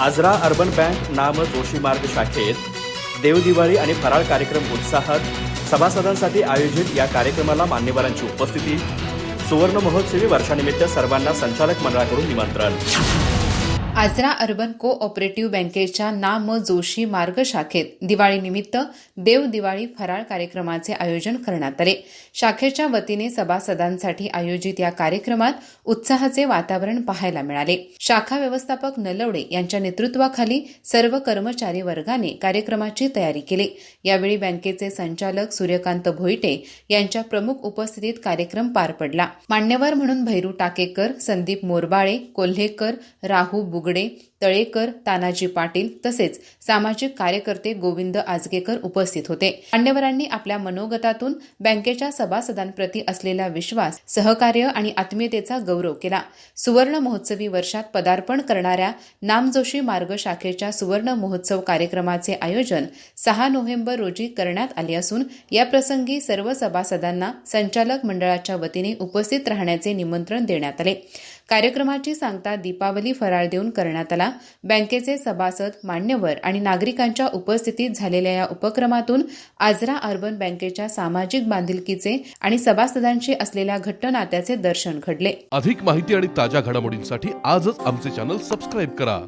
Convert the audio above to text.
Ajara urban bank नाम जोशी मार्ग शाखेत देवदिवाळी आणि फराळ कार्यक्रम उत्साहात सभासदांसाठी आयोजित या कार्यक्रमाला मान्यवरांची उपस्थिती सुवर्ण महोत्सवी वर्षानिमित्त सर्वांना संचालक मंडळाकडून निमंत्रण. आजरा अर्बन को ऑपरेटिव्ह बँकेच्या नाम जोशी मार्ग शाखेत दिवाळीनिमित्त देव दिवाळी फराळ कार्यक्रमाचे आयोजन करण्यात आले. शाखेच्या वतीने सभासदांसाठी आयोजित या कार्यक्रमात उत्साहाचे वातावरण पाहायला मिळाले. शाखा व्यवस्थापक नलवडे यांच्या नेतृत्वाखाली सर्व कर्मचारी वर्गाने कार्यक्रमाची तयारी केली. यावेळी बँकेचे संचालक सूर्यकांत भोईटे यांच्या प्रमुख उपस्थितीत कार्यक्रम पार पडला. मान्यवर म्हणून भैरू टाकेकर संदीप मोरबाळे कोल्हेकर राहू उघडे तळेकर तानाजी पाटील तसेच सामाजिक कार्यकर्ते गोविंद आजगेकर उपस्थित होते. मान्यवरांनी आपल्या मनोगतातून बँकेच्या सभासदांप्रती असलेला विश्वास सहकार्य आणि आत्मीयतेचा गौरव केला. सुवर्ण महोत्सवी वर्षात पदार्पण करणाऱ्या नामजोशी मार्ग शाखेच्या सुवर्ण महोत्सव कार्यक्रमाचे आयोजन सहा नोव्हेंबर रोजी करण्यात आले असून या प्रसंगी सर्व सभासदांना संचालक मंडळाच्या वतीने उपस्थित राहण्याचे निमंत्रण देण्यात आले. कार्यक्रमाची सांगता दीपावली फराळ देऊन करण्यात आला. बँकेचे सभासद मान्यवर आणि नागरिकांच्या उपस्थितीत झालेल्या या उपक्रमातून आजरा अर्बन बँकेच्या सामाजिक बांधिलकीचे आणि सभासदांशी असलेल्या घट्ट नात्याचे दर्शन घडले. अधिक माहिती आणि ताज्या घडामोडींसाठी आजच आमचे चॅनल सबस्क्राईब करा.